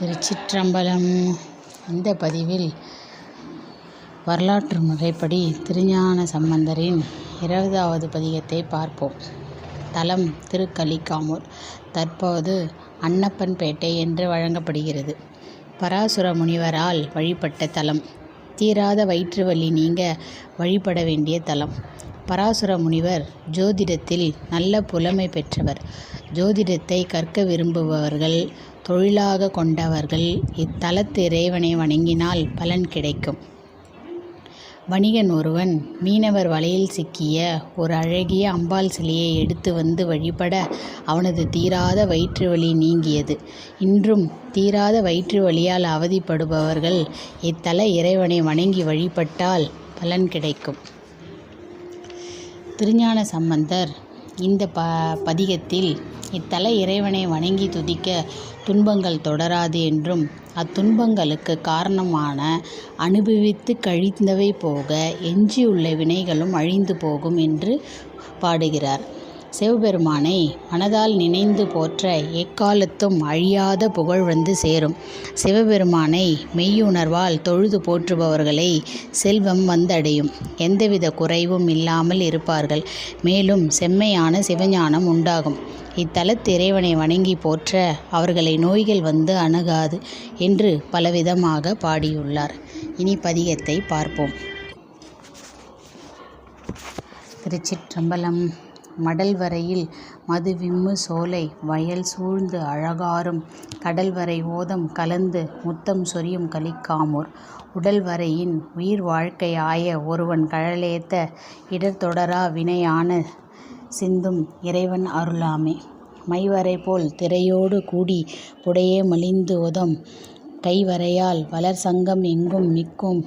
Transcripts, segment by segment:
திருச்சிற்றம்பலம். இந்த பதிவில் வரலாற்று முறைப்படி திருஞான சம்பந்தரின் இருபதாவது பதிகத்தை பார்ப்போம். தலம் திருக்கலிக்காமூர் தற்போது அன்னப்பன்பேட்டை என்று வழங்கப்படுகிறது. பராசுர முனிவரால் வழிபட்ட தலம். தீராத வயிற்று வலி நீங்க வழிபட வேண்டிய தலம். பராசுர முனிவர் ஜோதிடத்தில் நல்ல புலமை பெற்றவர். ஜோதிடத்தை கற்க விரும்புபவர்கள் தொழிலாக கொண்டவர்கள் இத்தலத்து இறைவனை வணங்கினால் பலன் கிடைக்கும். வணிகன் ஒருவன் மீனவர் வலையில் சிக்கிய ஒரு அழகிய அம்பாள் சிலையை எடுத்து வந்து வழிபட அவனது தீராத வயிற்று வலி நீங்கியது. இன்றும் தீராத வயிற்று வலியால் அவதிப்படுபவர்கள் இத்தல இறைவனை வணங்கி வழிபட்டால் பலன் கிடைக்கும். திருஞான சம்பந்தர் இந்த ப பதிகத்தில் இத்தல இறைவனை வணங்கி துதிக்க துன்பங்கள் தொடராது என்றும் அத்துன்பங்களுக்கு காரணமான அனுபவித்து கழிந்தவை போக எஞ்சியுள்ள வினைகளும் அழிந்து போகும் என்று பாடுகிறார். சிவபெருமானை மனதால் நினைந்து போற்ற எக்காலத்தும் அழியாத புகழ் வந்து சேரும். சிவபெருமானை மெய்யுணர்வால் தொழுது போற்றுபவர்களை செல்வம் வந்தடையும். எந்தவித குறைவும் இல்லாமல் இருப்பார்கள். மேலும் செம்மையான சிவஞானம் உண்டாகும். இத்தலத்து இறைவனை வணங்கி போற்ற அவர்களை நோய்கள் வந்து அணுகாது என்று பலவிதமாக பாடியுள்ளார். இனி பதிகத்தை பார்ப்போம். திருச்சிற்றம்பலம் மடல் வரையில் மதுவிம்மு சோலை வயல் சூழ்ந்து அழகாரும் கடல் வரை ஓதம் கலந்து முத்தம் சொரியும் கலிக்காமூர் உடல் வரையின் உயிர் வாழ்க்கை ஆய ஒருவன் கழலேத்த இடர் தொடரா வினையான சிந்தும் இறைவன் அருளாமே. மைவரை போல் திரையோடு கூடி புடையே மலிந்து உதம் கைவரையால் வளர் சங்கம் எங்கும் மிக்கும்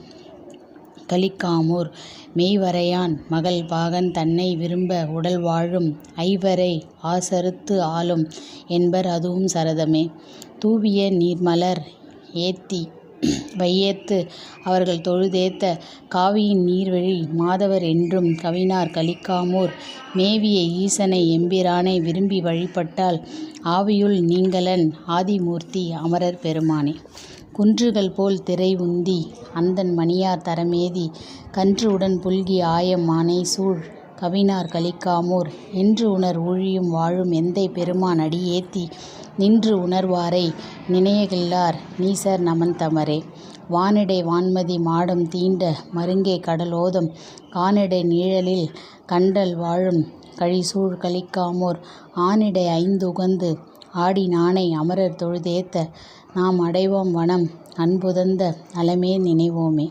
கலிக்காமூர் மெய்வரையான் மகள் பாகன் தன்னை விரும்ப உடல் வாழும் ஐவரை ஆசறுத்து ஆளும் என்பர் அதுவும் சரதமே. தூவிய நீர்மலர் ஏத்தி வையேத்து அவர்கள் தொழுதேத்த காவியின் நீர்வழி மாதவர் என்றும் கவினார் கலிக்காமூர் மேவிய ஈசனை எம்பிரானை விரும்பி வழிபட்டால் ஆவியுள் நீங்களன் ஆதிமூர்த்தி அமரர் பெருமானே. குன்றுகள் போல் திரை உந்தி அந்தன் மணியார் தரமேதி கன்று உடன் புல்கி ஆயம் மானை சூழ் கவினார் கலிக்காமூர் என்று உணர் ஊழியும் வாழும் எந்தை பெருமான் அடி ஏத்தி நின்று உணர்வாரை நினையகில்லார் நீசர் நமந்தமரே வானிடை வான்மதி மாடம் தீண்ட மருங்கே கடலோதம் கானிடை நீழலில் கண்டல் வாழும் கழிசூழ் கழிக்காமோர் ஆனிடை ஐந்து உகந்து ஆடி நாணை அமரர் தொழுதேத்த நாம் அடைவோம் வனம் அன்புதந்த நலமே நினைவோமே.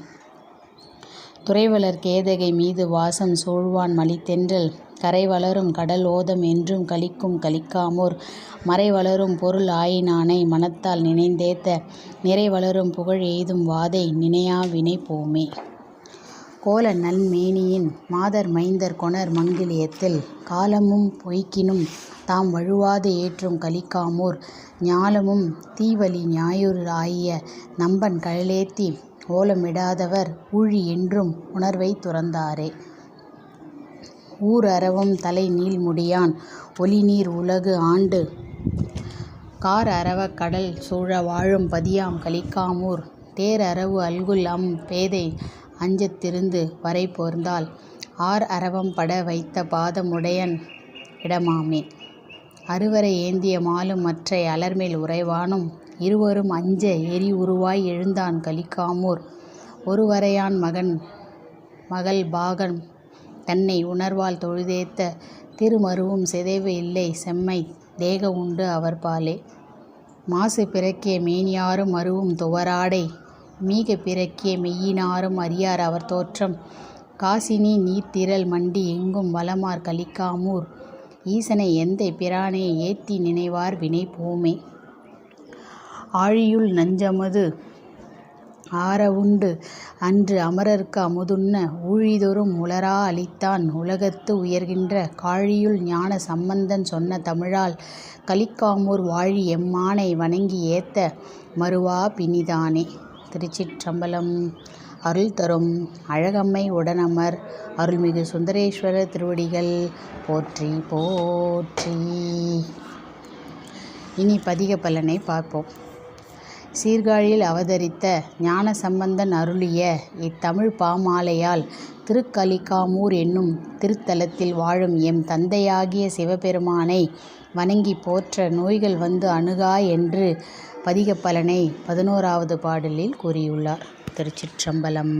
துறைவளர் கேதகை மீது வாசம் சூழ்வான் மலித்தென்றல் கரை வளரும் கடல் ஓதம் என்றும் கலிக்கும் கழிக்காமோர் மறை வளரும் பொருள் ஆயினானை மனத்தால் நினைந்தேத்த நிறை வளரும் புகழ் எய்தும் வாதை நினையா வினை போமே. கோல நல்மேனியின் மாதர் மைந்தர் கொணர் மங்கிலியத்தில் காலமும் பொய்க்கினும் தாம் வழுவாது ஏற்றும் கலிக்காமூர் ஞாலமும் தீவலி ஞாயிறு ஆகிய நம்பன் கழலேத்தி ஓலமிடாதவர் ஊழி என்றும் உணர்வை துறந்தாரே. ஊர் அறவும் தலை நீள்முடியான் ஒளிநீர் உலகு ஆண்டு. கார் அரவக் கடல் சூழ வாழும் பதியாம் கலிக்காமூர் தேர் அரவு அல்குல் அம் பேதை அஞ்சத் திருந்து வரை போர்ந்தால் ஆர் அரவம் பட வைத்த பாதமுடையன் இடமாமே. அருவரை ஏந்திய மாலும் மற்றை அலர்மேல் உறைவானும் இருவரும் அஞ்ச எரி உருவாய் எழுந்தான் கலிக்காமூர் ஒருவரையான் மகன் மகள் பாகன் தன்னை உணர்வால் தொழுதேத்த திருமருவும் சிதைவு இல்லை செம்மை தேக உண்டு அவர் பாலே மாசு பிறக்கிய மேனியாரும் மருவும் துவராடை மீக பிறக்கிய மெய்யினாரும் அறியார் அவர் தோற்றம். காசினி நீர்த்திரள் மண்டி எங்கும் வலமார் கலிக்காமூர் ஈசனை எந்தை பிரானே ஏத்தி நினைவார் வினை போமே. ஆழியுள் நஞ்சமது ஆறவுண்டு அன்று அமரர்க்கு அமுதுண்ண ஊழிதொரும் உளரா அளித்தான் உலகத்து உயர்கின்ற காழியுள் ஞான சம்பந்தன் சொன்ன தமிழால். கலிக்காமூர் வாழி எம்மானை வணங்கி ஏத்த மறுவா பிணிதானே. திருச்சிற்றம்பலம் அருள் தரும் அழகம்மை உடனமர் அருள்மிகு சுந்தரேஸ்வரர் திருவடிகள் போற்றி போற்றி. இனி பதிக பலனை பார்ப்போம். சீர்காழியில் அவதரித்த ஞானசம்பந்தன் அருளிய இத்தமிழ் பாமாலையால் திருக்கலிக்காமூர் என்னும் திருத்தலத்தில் வாழும் எம் தந்தையாகிய சிவபெருமானை வணங்கிப் போற்ற நோய்கள் வந்து அணுகா என்று பதிகப்பலனை பதினோராவது பாடலில் கூறியுள்ளார். திருச்சிற்றம்பலம்.